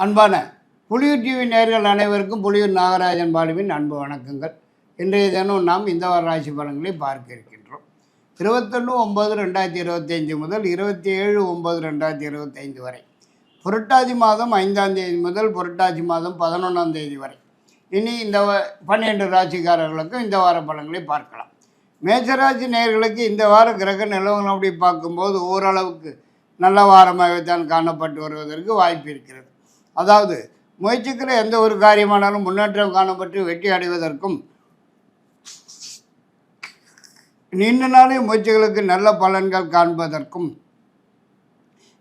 அன்பான புலியூர் டிவி நேர்கள் அனைவருக்கும் புலியூர் நாகராஜன் பாலுவின் அன்பு வணக்கங்கள். இன்றைய தினம் நாம் இந்த வார ராசி பலன்களை பார்க்க இருக்கின்றோம். இருபத்தொன்று ஒம்பது ரெண்டாயிரத்தி இருபத்தைந்து முதல் இருபத்தி ஏழு ஒம்பது ரெண்டாயிரத்தி இருபத்தைந்து வரை. புரட்டாதி மாதம் ஐந்தாம் தேதி முதல் புரட்டாசி மாதம் பதினொன்றாம் தேதி வரை. இனி இந்த வ- ராசிக்காரர்களுக்கும் இந்த வார பலன்களை பார்க்கலாம். மேசராசி நேயர்களுக்கு இந்த வார கிரக நிலவரம் அப்படி பார்க்கும்போது ஓரளவுக்கு நல்ல வாரமாகத்தான் காணப்பட்டு வருவதற்கு வாய்ப்பு இருக்கிறது. அதாவது முயற்சிக்கிற எந்த ஒரு காரியமானாலும் முன்னேற்றம் காணப்பட்டு வெற்றி அடைவதற்கும் நீண்ட நாளே முயற்சிகளுக்கு நல்ல பலன்கள் காண்பதற்கும்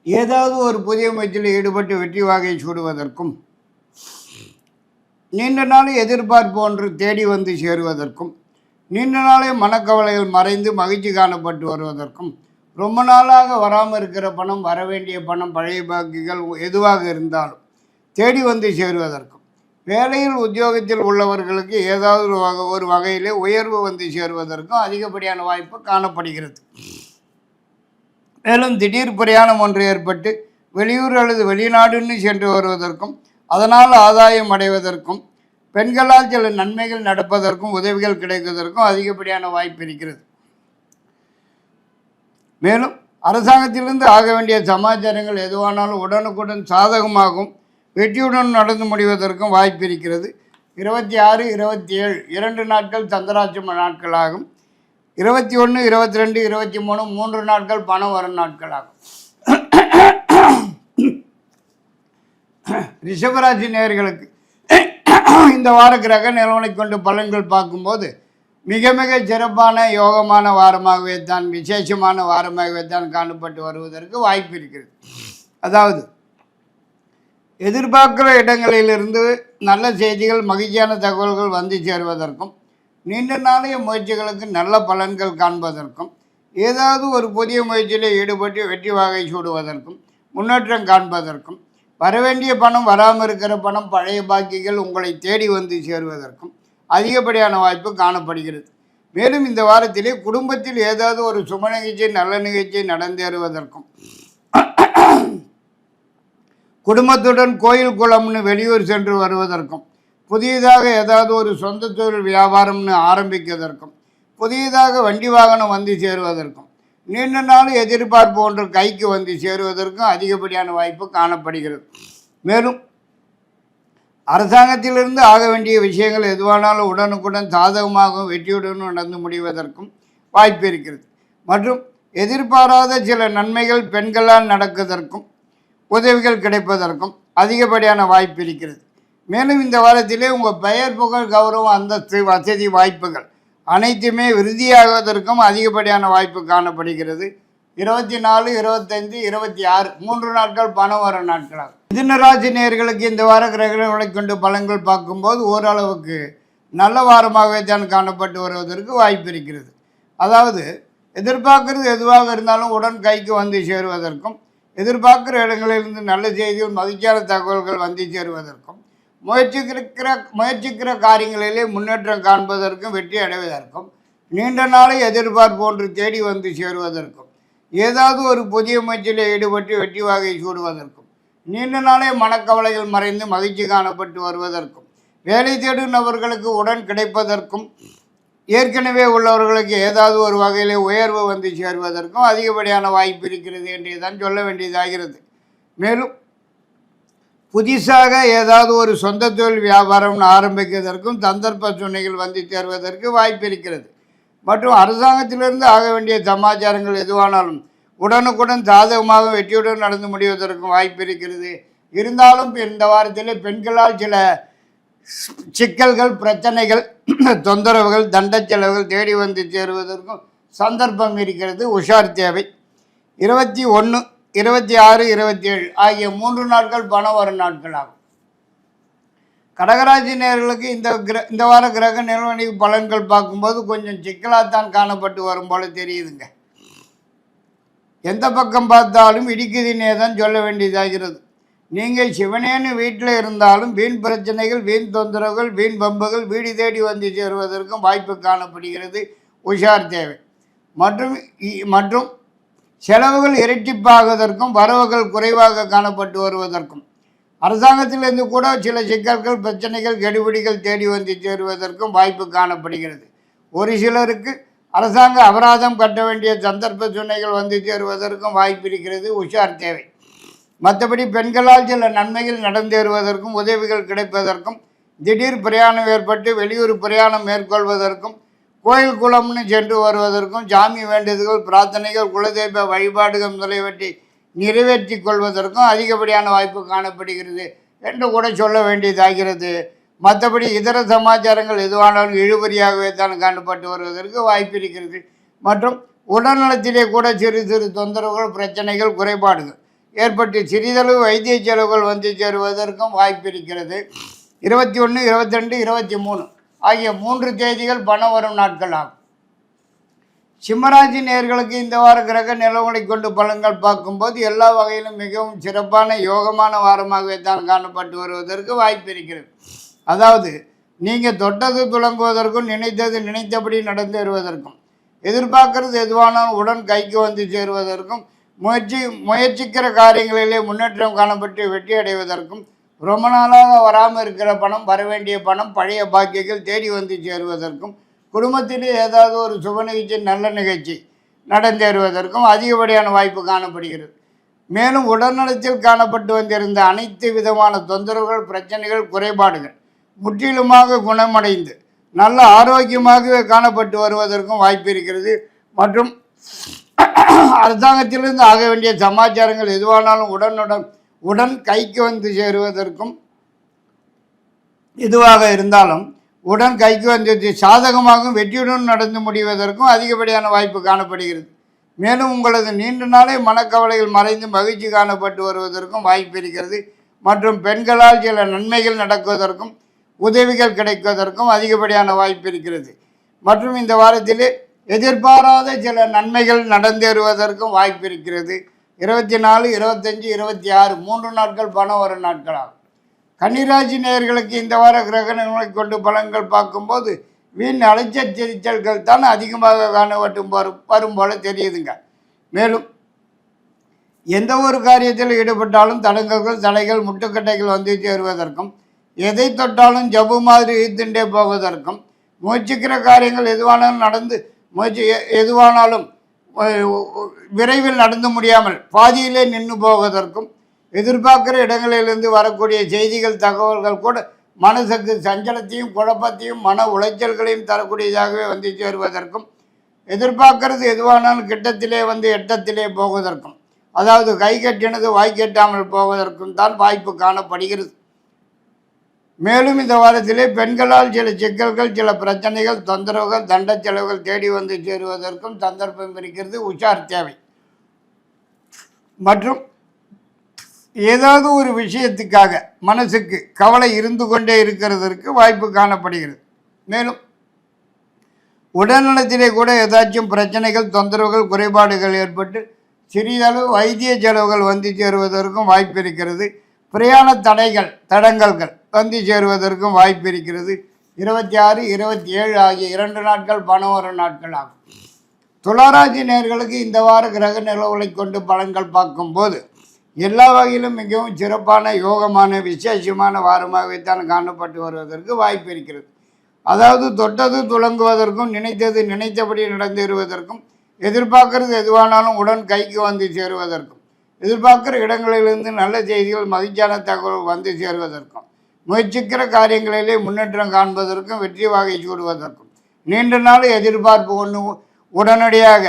ஏதாவது ஒரு புதிய முயற்சியில் ஈடுபட்டு வெற்றி வாகை சூடுவதற்கும் நீண்ட நாளே எதிர்பார்ப்பு ஒன்று தேடி வந்து சேருவதற்கும் நீண்ட நாளே மனக்கவலைகள் மறைந்து மகிழ்ச்சி காணப்பட்டு வருவதற்கும் ரொம்ப நாளாக வராமல் இருக்கிற பணம் வர வேண்டிய பணம் பழைய பாக்கிகள் எதுவாக இருந்தாலும் தேடி வந்து சேருவதற்கும். வேலையில் உத்தியோகத்தில் உள்ளவர்களுக்கு ஏதாவது ஒரு வகை ஒரு வகையிலே உயர்வு வந்து சேருவதற்கும் அதிகப்படியான வாய்ப்பு காணப்படுகிறது. மேலும் திடீர் பிரயாணம் ஒன்று ஏற்பட்டு வெளியூர் அல்லது வெளிநாடுன்னு சென்று வருவதற்கும் அதனால் ஆதாயம் அடைவதற்கும் பெண்களால் சில நன்மைகள் நடப்பதற்கும் உதவிகள் கிடைப்பதற்கும் அதிகப்படியான வாய்ப்பு இருக்கிறது. மேலும் அரசாங்கத்திலிருந்து ஆக வேண்டிய சமாச்சாரங்கள் எதுவானாலும் உடனுக்குடன் சாதகமாகும். வெற்றியுடன் நடந்து முடிவதற்கும் வாய்ப்பு இருக்கிறது. இருபத்தி ஆறு இருபத்தி ஏழு இரண்டு நாட்கள் சந்திராட்சம நாட்களாகும். இருபத்தி ஒன்று இருபத்தி ரெண்டு இருபத்தி மூணு மூன்று நாட்கள் பணம் வரும் நாட்களாகும். ரிஷபராசி நேயர்களுக்கு இந்த வார கிரக நிலவனை கொண்டு பலன்கள் பார்க்கும்போது மிக மிக சிறப்பான யோகமான வாரமாகவே தான் விசேஷமான வாரமாகவே தான் காணப்பட்டு வருவதற்கு வாய்ப்பு இருக்கிறது. அதாவது எதிர்பார்க்கிற இடங்களிலிருந்து நல்ல செய்திகள் மகிழ்ச்சியான தகவல்கள் வந்து சேருவதற்கும் நீண்ட நாளைய முயற்சிகளுக்கு நல்ல பலன்கள் காண்பதற்கும் ஏதாவது ஒரு புதிய முயற்சியில் ஈடுபட்டு வெற்றி வாகை சூடுவதற்கும் முன்னேற்றம் காண்பதற்கும் வரவேண்டிய பணம் வராமல் இருக்கிற பணம் பழைய பாக்கிகள் உங்களை தேடி வந்து சேருவதற்கும் அதிகப்படியான வாய்ப்பு காணப்படுகிறது. மேலும் இந்த வாரத்திலே குடும்பத்தில் ஏதாவது ஒரு சுப நிகழ்ச்சி நல்ல நிகழ்ச்சி நடந்தேறுவதற்கும் குடும்பத்துடன் கோயில் குளம்னு வெளியூர் சென்று வருவதற்கும் புதியதாக ஏதாவது ஒரு சொந்த தொழில் வியாபாரம்னு ஆரம்பிக்கிறதற்கும் புதியதாக வண்டி வாகனம் வந்து சேருவதற்கும் நீண்ட நாள் எதிர்பார்ப்பு ஒன்று கைக்கு வந்து சேருவதற்கும் அதிகப்படியான வாய்ப்பு காணப்படுகிறது. மேலும் அரசாங்கத்திலிருந்து ஆக வேண்டிய விஷயங்கள் எதுவானாலும் உடனுக்குடன் சாதகமாகவும் வெற்றியுடன் நடந்து முடிவதற்கும் வாய்ப்பு இருக்கிறது. மற்றும் எதிர்பாராத சில நன்மைகள் பெண்களால் நடக்குவதற்கும் உதவிகள் கிடைப்பதற்கும் அதிகப்படியான வாய்ப்பு இருக்கிறது. மேலும் இந்த வாரத்திலே உங்கள் பெயர் புகழ் கௌரவம் அந்தஸ்து வசதி வாய்ப்புகள் அனைத்துமே விருதியாகுவதற்கும் அதிகப்படியான வாய்ப்பு காணப்படுகிறது. இருபத்தி நாலு இருபத்தைந்து இருபத்தி ஆறு மூன்று நாட்கள் பணம் வர நாட்களாகும். மிதுனராசி நேர்களுக்கு இந்த வார கிரகங்களை கொண்டு பலன்கள் பார்க்கும்போது ஓரளவுக்கு நல்ல வாரமாகவே தான் காணப்பட்டு வருவதற்கு வாய்ப்பு இருக்கிறது. அதாவது எதிர்பார்க்கறது எதுவாக இருந்தாலும் உடன் கைக்கு வந்து சேருவதற்கும் எதிர்பார்க்கிற இடங்களிலிருந்து நல்ல செய்திகள் மகிழ்ச்சியான தகவல்கள் வந்து சேருவதற்கும் முயற்சிக்கிற முயற்சிக்கிற காரியங்களிலே முன்னேற்றம் காண்பதற்கும் வெற்றி அடைவதற்கும் நீண்ட நாளை எதிர்பார்ப்பு ஒன்று தேடி வந்து சேருவதற்கும் ஏதாவது ஒரு புதிய முயற்சியில் ஈடுபட்டு வெற்றி வாகை சூடுவதற்கும் நீண்ட நாளே மனக்கவலைகள் மறைந்து மகிழ்ச்சி காணப்பட்டு வருவதற்கும் வேலை தேடும் நபர்களுக்கு உடன் கிடைப்பதற்கும் ஏற்கனவே உள்ளவர்களுக்கு ஏதாவது ஒரு வகையிலே உயர்வு வந்து சேருவதற்கும் அதிகப்படியான வாய்ப்பு இருக்கிறது என்று தான் சொல்ல வேண்டியதாகிறது. மேலும் புதிசாக ஏதாவது ஒரு சொந்த தொழில் வியாபாரம் ஆரம்பிக்கிறதற்கும் சந்தர்ப்ப சுனைகள் வந்து சேருவதற்கு வாய்ப்பு இருக்கிறது. மற்றும் அரசாங்கத்திலிருந்து ஆக வேண்டிய சமாச்சாரங்கள் எதுவானாலும் உடனுக்குடன் சாதகமாக வெற்றியுடன் நடந்து முடிவதற்கும் வாய்ப்பு இருக்கிறது. இருந்தாலும் இந்த வாரத்தில் பெண்களால் சில சிக்கல்கள் பிரச்சனைகள் தொந்தரவுகள் தண்ட செலவுகள் தேடி வந்து சேருவதற்கும் சந்தர்ப்பம் இருக்கிறது. உஷார் தேவை. இருபத்தி ஒன்று இருபத்தி ஆறு இருபத்தி ஏழு ஆகிய மூன்று நாட்கள் பணம் வரும் நாட்கள் ஆகும் கடகராசி நேர்களுக்கு இந்த கிர இந்த வார கிரக நிறுவன பலன்கள் பார்க்கும்போது கொஞ்சம் சிக்கலாகத்தான் காணப்பட்டு வரும் போல தெரியுதுங்க. எந்த பக்கம் பார்த்தாலும் இடிக்குதுன்னே தான் சொல்ல வேண்டியதாகிறது. நீங்கள் சிவனேன்னு வீட்டில் இருந்தாலும் வீண் பிரச்சனைகள் வீண் தொந்தரவுகள் வீண் பம்புகள் வீடு தேடி வந்து சேருவதற்கும் வாய்ப்பு காணப்படுகிறது. உஷார் தேவை. மற்றும் இ- மற்றும் செலவுகள் இரட்டிப்பாகுவதற்கும் வரவுகள் குறைவாக காணப்பட்டு வருவதற்கும் அரசாங்கத்திலிருந்து கூட சில சிக்கல்கள் பிரச்சனைகள் கெடுபிடிகள் தேடி வந்து சேருவதற்கும் வாய்ப்பு காணப்படுகிறது. ஒரு சிலருக்கு அரசாங்க அபராதம் கட்ட வேண்டிய சந்தர்ப்ப சுனைகள் வந்து சேருவதற்கும் வாய்ப்பு இருக்கிறது. உஷார் தேவை. மற்றபடி பெண்களால் சில நன்மைகள் நடந்தேறுவதற்கும் உதவிகள் கிடைப்பதற்கும் திடீர் பிரயாணம் ஏற்பட்டு வெளியூர் பிரயாணம் மேற்கொள்வதற்கும் கோயில் குளம்னு சென்று வருவதற்கும் சாமி வேண்டுதல்கள் பிரார்த்தனைகள் குலதெய்வ வழிபாடுகள் முதலியவற்றை நிறைவேற்றி கொள்வதற்கும் அதிகப்படியான வாய்ப்பு காணப்படுகிறது என்று கூட சொல்ல வேண்டியதாகிறது. மற்றபடி இதர சமாச்சாரங்கள் எதுவானாலும் இழுபறியாகவே தான் காணப்பட்டு வருவதற்கு வாய்ப்பு இருக்கிறது. மற்றும் உடல்நலத்திலே கூட சிறு சிறு தொந்தரவுகள் பிரச்சனைகள் குறைபாடுகள். ஏற்பட்டு சிறிதளவு வைத்திய செலவுகள் வந்து சேருவதற்கும் வாய்ப்பு இருக்கிறது. இருபத்தி ஒன்று இருபத்தி ரெண்டு இருபத்தி மூணு ஆகிய மூன்று தேதிகள் பணம் வரும் நாட்கள் ஆகும். சிம்மராசி நேர்களுக்கு இந்த வார கிரக நிலவுகளை கொண்டு பலன்கள் பார்க்கும்போது எல்லா வகையிலும் மிகவும் சிறப்பான யோகமான வாரமாகவே தான் காணப்பட்டு வருவதற்கு வாய்ப்பு இருக்கிறது. அதாவது நீங்கள் தொட்டது துளங்குவதற்கும் நினைத்தது நினைத்தபடி நடந்து வருவதற்கும் எதிர்பார்க்கறது எதுவானாலும் உடன் கைக்கு வந்து சேருவதற்கும் முயற்சி முயற்சிக்கிற காரியங்களிலே முன்னேற்றம் காணப்பட்டு வெற்றி அடைவதற்கும் ரொம்ப நாளாக வராமல் இருக்கிற பணம் வர வேண்டிய பணம் பழைய பாக்கியங்கள் தேடி வந்து சேருவதற்கும் குடும்பத்திலே ஏதாவது ஒரு சுப நிகழ்ச்சி நல்ல நிகழ்ச்சி நடந்தேறுவதற்கும் அதிகப்படியான வாய்ப்பு காணப்படுகிறது. மேலும் உடல்நலத்தில் காணப்பட்டு வந்திருந்த அனைத்து விதமான தொந்தரவுகள் பிரச்சனைகள் குறைபாடுகள் முற்றிலுமாக குணமடைந்து நல்ல ஆரோக்கியமாகவே காணப்பட்டு வருவதற்கும் வாய்ப்பு இருக்கிறது. மற்றும் அரசாங்கத்திலிருந்து ஆக வேண்டிய சமாச்சாரங்கள் எதுவானாலும் உடனுடன் உடன் கைக்கு வந்து சேருவதற்கும் இதுவாக இருந்தாலும் உடன் கைக்கு வந்து சாதகமாகவும் வெற்றியுடன் நடந்து முடிவதற்கும் அதிகப்படியான வாய்ப்பு காணப்படுகிறது. மேலும் உங்களது நீண்ட நாளே மனக்கவலைகள் மறைந்து மகிழ்ச்சி காணப்பட்டு வருவதற்கும் வாய்ப்பு இருக்கிறது. மற்றும் பெண்களால் சில நன்மைகள் நடக்குவதற்கும் உதவிகள் கிடைப்பதற்கும் அதிகப்படியான வாய்ப்பு இருக்கிறது. மற்றும் இந்த வாரத்திலே எதிர்பாராத சில நன்மைகள் நடந்தேறுவதற்கும் வாய்ப்பு இருக்கிறது இருபத்தி நாலு இருபத்தஞ்சி இருபத்தி ஆறு மூன்று நாட்கள் பணம் வரும் நாட்களாகும். கன்னிராசி நேயர்களுக்கு இந்த வார கிரகணங்களை கொண்டு பலன்கள் பார்க்கும்போது வீண் அலைச்சல் சிரிச்சல்கள் தான் அதிகமாக காணப்பட்டும் வரும் வரும் போல தெரியுதுங்க. மேலும் எந்த ஒரு காரியத்தில் ஈடுபட்டாலும் தடங்கல்கள் தடைகள் முட்டுக்கட்டைகள் வந்து சேருவதற்கும் எதை தொட்டாலும் ஜபு மாதிரி இழுத்துண்டே போவதற்கும் முயற்சிக்கிற காரியங்கள் எதுவானாலும் நடந்து முயற்சி எ- எதுவானாலும் விரைவில் நடந்து முடியாமல் பாதியிலே நின்று போவதற்கும் எதிர்பார்க்குற இடங்களிலிருந்து வரக்கூடிய செய்திகள் தகவல்கள் கூட மனசுக்கு சஞ்சலத்தையும் குழப்பத்தையும் மன உளைச்சல்களையும் தரக்கூடியதாகவே வந்து சேருவதற்கும் எதிர்பார்க்கறது எதுவானாலும் கிட்டத்திலே வந்து எட்டத்திலே போவதற்கும் அதாவது கை கட்டினது வாய் கட்டாமல் போவதற்கும் தான் வாய்ப்பு காணப்படுகிறது. மேலும் இந்த வாரத்திலே பெண்களால் சில சிக்கல்கள் சில பிரச்சனைகள் தொந்தரவுகள் தண்ட செலவுகள் தேடி வந்து சேருவதற்கும் சந்தர்ப்பம் இருக்கிறது. உஷார் தேவை. மற்றும் ஏதாவது ஒரு விஷயத்துக்காக மனசுக்கு கவலை இருந்து கொண்டே இருக்கிறதற்கு வாய்ப்பு காணப்படுகிறது. மேலும் உடல்நலத்திலே கூட ஏதாச்சும் பிரச்சனைகள் தொந்தரவுகள் குறைபாடுகள் ஏற்பட்டு சிறிதளவு வைத்திய செலவுகள் வந்து சேருவதற்கும் வாய்ப்பு இருக்கிறது. பிரயாண தடைகள் தடங்கல்கள் வந்து சேருவதற்கும் வாய்ப்பு இருக்கிறது. இருபத்தி ஆறு இருபத்தி ஏழு ஆகிய இரண்டு நாட்கள் பணம் வரும் நாட்கள் ஆகும். துளாராசி நேர்களுக்கு இந்த வார கிரக நிலவுகளை கொண்டு பலன்கள் பார்க்கும்போது எல்லா வகையிலும் மிகவும் சிறப்பான யோகமான விசேஷமான வாரமாகவே தான் காணப்பட்டு வருவதற்கு வாய்ப்பு இருக்கிறது. அதாவது தொட்டது துளங்குவதற்கும் நினைத்தது நினைத்தபடி நடந்தேறுவதற்கும் எதிர்பார்க்கறது எதுவானாலும் உடன் கைக்கு வந்து சேருவதற்கும் எதிர்பார்க்குற இடங்களிலிருந்து நல்ல செய்திகள் மகிழ்ச்சியான தகவல் வந்து சேருவதற்கும் முயற்சிக்கிற காரியங்களிலே முன்னேற்றம் காண்பதற்கும் வெற்றி வாகை சூடுவதற்கும். நீண்ட நாள் எதிர்பார்ப்பு ஒன்று உடனடியாக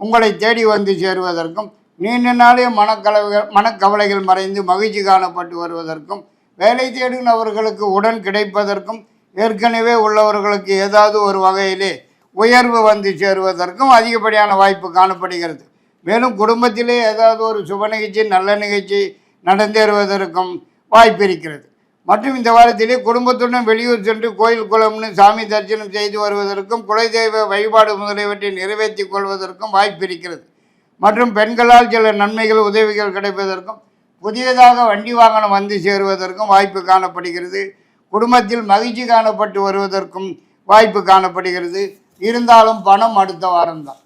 உங்களை தேடி வந்து சேருவதற்கும் நீண்ட நாளே மனக்கலவைகள் மனக்கவலைகள் மறைந்து மகிழ்ச்சி காணப்பட்டு வருவதற்கும் வேலை தேடுனவர்களுக்கு உடன் கிடைப்பதற்கும் ஏற்கனவே உள்ளவர்களுக்கு ஏதாவது ஒரு வகையிலே உயர்வு வந்து சேருவதற்கும் அதிகப்படியான வாய்ப்பு காணப்படுகிறது. மேலும் குடும்பத்திலே ஏதாவது ஒரு சுப நிகழ்ச்சி நல்ல நிகழ்ச்சி நடந்தேறுவதற்கும் வாய்ப்பு இருக்கிறது. மற்றும் இந்த வாரத்திலே குடும்பத்துடன் வெளியூர் சென்று கோயில் குளம்னு சாமி தரிசனம் செய்து வருவதற்கும் குலதெய்வ வழிபாடு முதலியவற்றை நிறைவேற்றி கொள்வதற்கும் வாய்ப்பு இருக்கிறது. மற்றும் பெண்களால் சில நன்மைகள் உதவிகள் கிடைப்பதற்கும் புதியதாக வண்டி வாகனம் வந்து சேருவதற்கும் வாய்ப்பு காணப்படுகிறது. குடும்பத்தில் மகிழ்ச்சி காணப்பட்டு வருவதற்கும் வாய்ப்பு காணப்படுகிறது. இருந்தாலும் பணம் அடுத்த வாரம்தான்.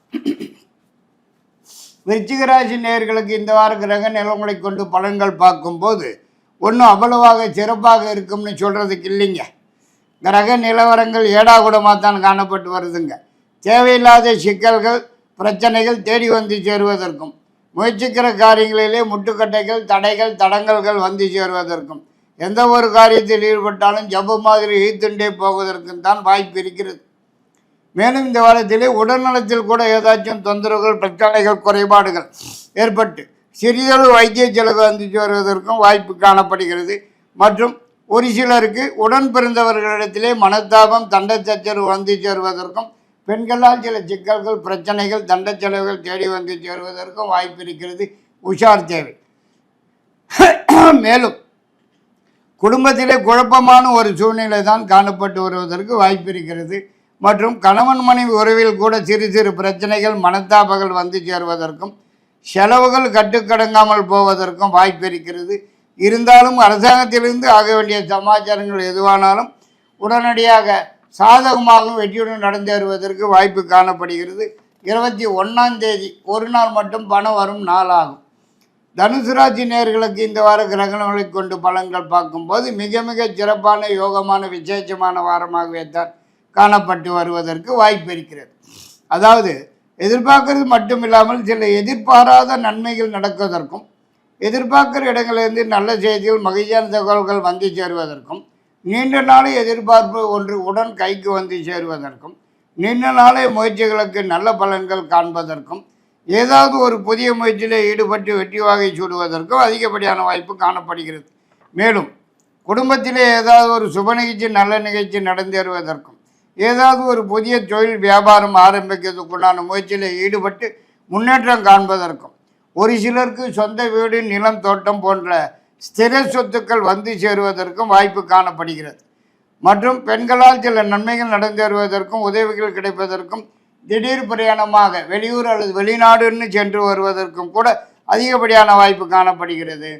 விருச்சிகராசி நேர்களுக்கு நேயர்களுக்கு இந்த வார கிரக நிலங்களை கொண்டு பலன்கள் பார்க்கும்போது ஒன்றும் அவ்வளவாக சிறப்பாக இருக்கும்னு சொல்கிறதுக்கு இல்லைங்க. கிரக நிலவரங்கள் ஏடாகுடமாக தான் காணப்பட்டு வருதுங்க. தேவையில்லாத சிக்கல்கள் பிரச்சனைகள் தேடி வந்து சேருவதற்கும் முயற்சிக்கிற காரியங்களிலே முட்டுக்கட்டைகள் தடைகள் தடங்கல்கள் வந்து சேருவதற்கும் எந்த ஒரு காரியத்தில் ஈடுபட்டாலும் ஜப்பு மாதிரி ஈத்துண்டே போவதற்கும் தான் வாய்ப்பு இருக்கிறது. மேலும் இந்த வாரத்திலே உடல்நலத்தில் கூட ஏதாச்சும் தொந்தரவுகள் பிரச்சனைகள் குறைபாடுகள் ஏற்பட்டு சிறிதளவு வைத்திய செலவு வந்து வருவதற்கும் வாய்ப்பு காணப்படுகிறது. மற்றும் ஒரு சிலருக்கு உடன் பிறந்தவர்களிடத்திலே மனத்தாபம் தண்ட சச்சரவு வந்து சேருவதற்கும் பெண்களால் சில சிக்கல்கள் பிரச்சனைகள் தண்ட செலவுகள் தேடி வந்து சேருவதற்கும் வாய்ப்பு இருக்கிறது. உஷார் தேவை. மேலும் குடும்பத்திலே குழப்பமான ஒரு சூழ்நிலை தான் காணப்பட்டு வருவதற்கு வாய்ப்பு இருக்கிறது. மற்றும் கணவன் மனைவி உறவில் கூட சிறு சிறு பிரச்சனைகள் மனத்தாபங்கள் வந்து சேருவதற்கும் செலவுகள் கட்டுக்கடங்காமல் போவதற்கும் வாய்ப்பு இருக்கிறது. இருந்தாலும் அரசாங்கத்திலிருந்து ஆக வேண்டிய சமாச்சாரங்கள் எதுவானாலும் உடனடியாக சாதகமாகவும் வெற்றியுடன் நடந்தேறுவதற்கு வாய்ப்பு காணப்படுகிறது. இருபத்தி ஒன்றாம் தேதி ஒரு நாள் மட்டும் பணம் வரும் நாளாகும். தனுசு ராசி நேர்களுக்கு இந்த வார கிரகணங்களை கொண்டு பலன்கள் பார்க்கும்போது மிக மிக சிறப்பான யோகமான விசேஷமான வாரமாகவே தான் காணப்பட்டு வருவதற்கு வாய்ப்பு இருக்கிறது. அதாவது எதிர்பார்க்கறது மட்டும் இல்லாமல் சில எதிர்பாராத நன்மைகள் நடக்குவதற்கும் எதிர்பார்க்கிற இடங்களிலிருந்து நல்ல செய்திகள் மகிழ்ச்சியான தகவல்கள் வந்து சேருவதற்கும் நீண்ட நாளை எதிர்பார்ப்பு ஒன்று உடன் கைக்கு வந்து சேருவதற்கும் நீண்ட நாளை முயற்சிகளுக்கு நல்ல பலன்கள் காண்பதற்கும் ஏதாவது ஒரு புதிய முயற்சியில் ஈடுபட்டு வெற்றி வாகை சூடுவதற்கும் அதிகப்படியான வாய்ப்பு காணப்படுகிறது. மேலும் குடும்பத்திலே ஏதாவது ஒரு சுப நிகழ்ச்சி நல்ல நிகழ்ச்சி நடந்தேறுவதற்கும் ஏதாவது ஒரு புதிய தொழில் வியாபாரம் ஆரம்பிக்கிறதுக்குண்டான முயற்சியில் ஈடுபட்டு முன்னேற்றம் காண்பதற்கும் ஒரு சிலருக்கு சொந்த வீடு நிலம் தோட்டம் போன்ற ஸ்திர சொத்துக்கள் வந்து சேருவதற்கும் வாய்ப்பு காணப்படுகிறது. மற்றும் பெண்களால் சில நன்மைகள் நடந்தேறுவதற்கும் உதவிகள் கிடைப்பதற்கும் திடீர் பிரயாணமாக வெளியூர் அல்லது வெளிநாடுன்னு சென்று வருவதற்கும் கூட அதிகப்படியான வாய்ப்பு காணப்படுகிறது.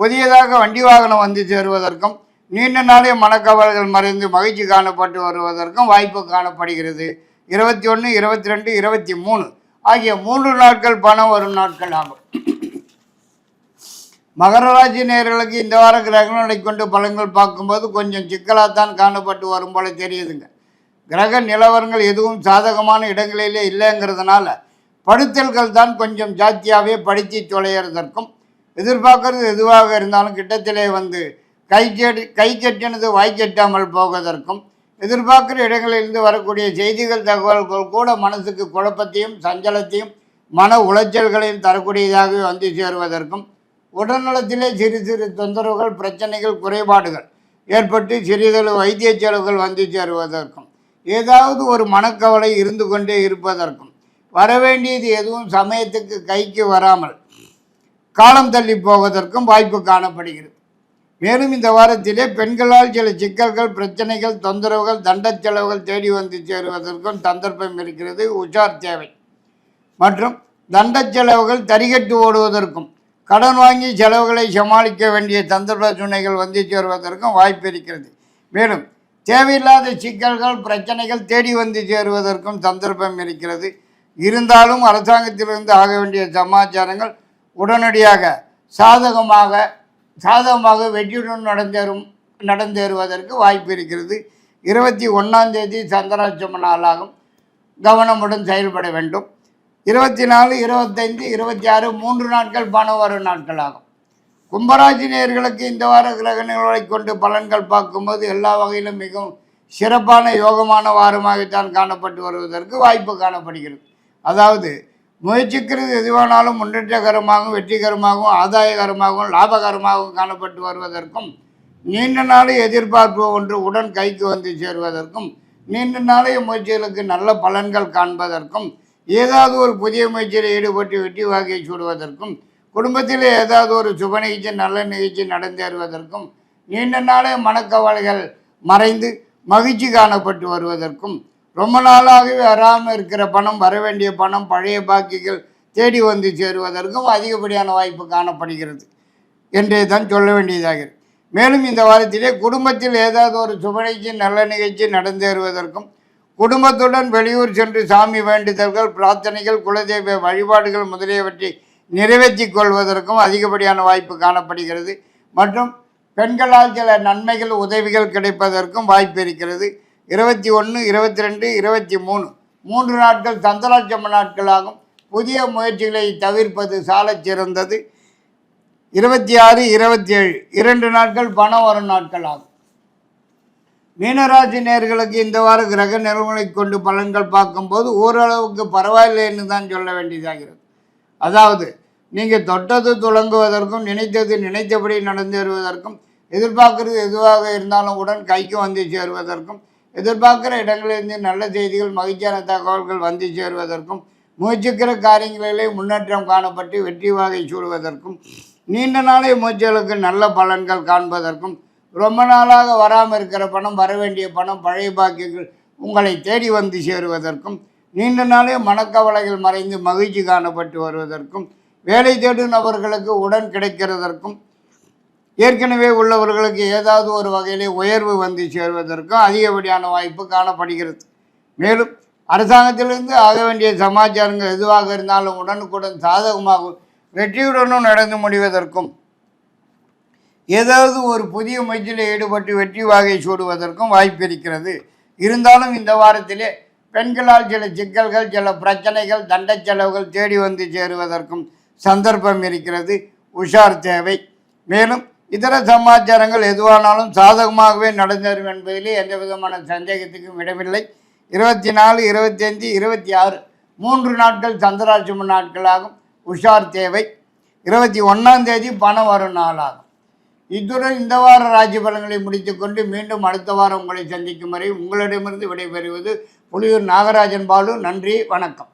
புதியதாக வண்டி வாகனம் வந்து சேருவதற்கும் நீண்ட நாளே மனக்கவலைகள் மறைந்து மகிழ்ச்சி காணப்பட்டு வருவதற்கும் வாய்ப்பு காணப்படுகிறது. இருபத்தி ஒன்று இருபத்தி ரெண்டு இருபத்தி மூணு ஆகிய மூன்று நாட்கள் பணம் வரும் நாட்கள் ஆகும். மகர ராசி இந்த வார கிரகங்களை கொண்டு பலன்கள் பார்க்கும்போது கொஞ்சம் சிக்கலாகத்தான் காணப்பட்டு வரும் போல தெரியுதுங்க. கிரக நிலவரங்கள் எதுவும் சாதகமான இடங்களிலே இல்லைங்கிறதுனால படுத்தல்கள் தான் கொஞ்சம் ஜாஸ்தியாகவே படித்து தொலைகிறதற்கும் எதிர்பார்க்கறது எதுவாக இருந்தாலும் கிட்டத்திலே வந்து கை கேட்டு கை வாய் கெட்டாமல் போவதற்கும் எதிர்பார்க்கிற இடங்களிலிருந்து வரக்கூடிய செய்திகள் தகவல்கள் கூட மனசுக்கு குழப்பத்தையும் சஞ்சலத்தையும் மன உளைச்சல்களையும் தரக்கூடியதாகவே வந்து சேருவதற்கும் உடல்நலத்திலே சிறு சிறு தொந்தரவுகள் பிரச்சனைகள் குறைபாடுகள் ஏற்பட்டு சிறிதளவு வைத்திய செலவுகள் வந்து சேருவதற்கும் ஏதாவது ஒரு மனக்கவலை இருந்து கொண்டே இருப்பதற்கும் வரவேண்டியது எதுவும் சமயத்துக்கு கைக்கு வராமல் காலம் தள்ளி போவதற்கும் வாய்ப்பு காணப்படுகிறது. மேலும் இந்த வாரத்திலே பெண்களால் சில சிக்கல்கள் பிரச்சனைகள் தொந்தரவுகள் தண்ட செலவுகள் தேடி வந்து சேருவதற்கும் சந்தர்ப்பம் இருக்கிறது. உஷார் தேவை. மற்றும் தண்ட செலவுகள் தரிகட்டு ஓடுவதற்கும் கடன் வாங்கி செலவுகளை சமாளிக்க வேண்டிய சந்தர்ப்ப சூழ்நிலைகள் வந்து சேருவதற்கும் வாய்ப்பு இருக்கிறது. மேலும் தேவையில்லாத சிக்கல்கள் பிரச்சனைகள் தேடி வந்து சேருவதற்கும் சந்தர்ப்பம் இருக்கிறது. இருந்தாலும் அரசாங்கத்திலிருந்து ஆக வேண்டிய சமாச்சாரங்கள் உடனடியாக சாதகமாக சாதகமாக வெற்றியுடன் நடந்தேறும் நடந்தேறுவதற்கு வாய்ப்பு இருக்கிறது. இருபத்தி ஒன்றாம் தேதி சந்திராட்சம நாளாகும். கவனமுடன் செயல்பட வேண்டும். இருபத்தி நாலு இருபத்தைந்து இருபத்தி ஆறு மூன்று நாட்கள் பணம் வரும் நாட்களாகும் கும்பராஜனேயர்களுக்கு இந்த வார கிரக நிகழ்வை கொண்டு பலன்கள் பார்க்கும்போது எல்லா வகையிலும் மிகவும் சிறப்பான யோகமான வாரமாகத்தான் காணப்பட்டு வருவதற்கு வாய்ப்பு காணப்படுகிறது. அதாவது முயற்சிக்கிறது எதுவானாலும் முன்னேற்றகரமாகவும் வெற்றிகரமாகவும் ஆதாயகரமாகவும் லாபகரமாகவும் காணப்பட்டு வருவதற்கும் நீண்ட நாளை எதிர்பார்ப்பு ஒன்று உடன் கைக்கு வந்து சேருவதற்கும் நீண்ட நாளைய முயற்சிகளுக்கு நல்ல பலன்கள் காண்பதற்கும் ஏதாவது ஒரு புதிய முயற்சியில் ஈடுபட்டு வெற்றி வாகை சூடுவதற்கும் குடும்பத்தில் ஏதாவது ஒரு சுப நிகழ்ச்சி நல்ல நிகழ்ச்சி நடந்தேறுவதற்கும் நீண்ட நாளே மனக்கவலைகள் மறைந்து மகிழ்ச்சி காணப்பட்டு வருவதற்கும் ரொம்ப நாளாகவே வராமல் இருக்கிற பணம் வர வேண்டிய பணம் பழைய பாக்கிகள் தேடி வந்து சேருவதற்கும் அதிகப்படியான வாய்ப்பு காணப்படுகிறது. என்றே தான் சொல்ல வேண்டியதாகிறது மேலும் இந்த வாரத்திலே குடும்பத்தில் ஏதாவது ஒரு சுப நிகழ்ச்சி நல்ல நிகழ்ச்சி நடந்தேறுவதற்கும் குடும்பத்துடன் வெளியூர் சென்று சாமி வேண்டுதல்கள் பிரார்த்தனைகள் குலதெய்வ வழிபாடுகள் முதலியவற்றை நிறைவேற்றி கொள்வதற்கும் அதிகப்படியான வாய்ப்பு காணப்படுகிறது. மற்றும் பெண்களால் சில நன்மைகள் உதவிகள் கிடைப்பதற்கும் வாய்ப்பு இருக்கிறது. இருபத்தி ஒன்று இருபத்தி ரெண்டு இருபத்தி மூணு. மூன்று நாட்கள் சந்திராட்சம நாட்களாகும். புதிய முயற்சிகளை தவிர்ப்பது சாலச் சிறந்தது. இருபத்தி ஆறு இருபத்தி ஏழு. இரண்டு நாட்கள் பணம் வரும் நாட்கள் ஆகும் மீனராசி நேர்களுக்கு இந்த வார கிரக நிறுவனை கொண்டு பலன்கள் பார்க்கும்போது ஓரளவுக்கு பரவாயில்லைன்னு தான் சொல்ல வேண்டியதாகிறது. அதாவது நீங்கள் தொட்டது துளங்குவதற்கும் நினைத்தது நினைத்தபடி நடந்து வருவதற்கும் எதிர்பார்க்கறது எதுவாக இருந்தாலும் உடன் கைக்கு வந்து சேருவதற்கும் எதிர்பார்க்குற இடங்களிலிருந்து நல்ல செய்திகள் மகிழ்ச்சியான தகவல்கள் வந்து சேருவதற்கும் முயற்சிக்கிற காரியங்களிலே முன்னேற்றம் காணப்பட்டு வெற்றி வாகை சூடுவதற்கும் நீண்ட நாளை முயற்சிகளுக்கு நல்ல பலன்கள் காண்பதற்கும் ரொம்ப நாளாக வராமல் இருக்கிற பணம் வர வேண்டிய பணம் பழைய பாக்கியங்கள் உங்களை தேடி வந்து சேருவதற்கும் நீண்ட நாளே மனக்கவலைகள் மறைந்து மகிழ்ச்சி காணப்பட்டு வருவதற்கும் வேலை தேடும் நபர்களுக்கு உடன் கிடைக்கிறதற்கும் ஏற்கனவே உள்ளவர்களுக்கு ஏதாவது ஒரு வகையிலே உயர்வு வந்து சேருவதற்கும் அதிகப்படியான வாய்ப்பு காணப்படுகிறது. மேலும் அரசாங்கத்திலிருந்து ஆக வேண்டிய சமாச்சாரங்கள் எதுவாக இருந்தாலும் உடனுக்குடன் சாதகமாகவும் வெற்றியுடனும் நடந்து முடிவதற்கும் ஏதாவது ஒரு புதிய முயற்சியில் ஈடுபட்டு வெற்றி வாகை சூடுவதற்கும் வாய்ப்பு இருக்கிறது. இருந்தாலும் இந்த வாரத்திலே பெண்களால் சில சிக்கல்கள் சில பிரச்சனைகள் தண்ட செலவுகள் தேடி வந்து சேருவதற்கும் சந்தர்ப்பம் இருக்கிறது. உஷார் தேவை. மேலும் இதர சமாச்சாரங்கள் எதுவானாலும் சாதகமாகவே நடந்தரும் என்பதிலே எந்த விதமான சந்தேகத்துக்கும் இடமில்லை. இருபத்தி நாலு இருபத்தஞ்சி இருபத்தி ஆறு மூன்று நாட்கள் சந்திராட்சம நாட்களாகும். உஷார் தேவை. இருபத்தி ஒன்றாம் தேதி பணம் வரும் நாளாகும். இத்துடன் இந்த வார ராஜ்ய பலன்களை முடித்துக்கொண்டு மீண்டும் அடுத்த வாரம் உங்களை சந்திக்கும் வரை உங்களிடமிருந்து விடைபெறுவது புலியூர் நாகராஜன் பாலு. நன்றி வணக்கம்.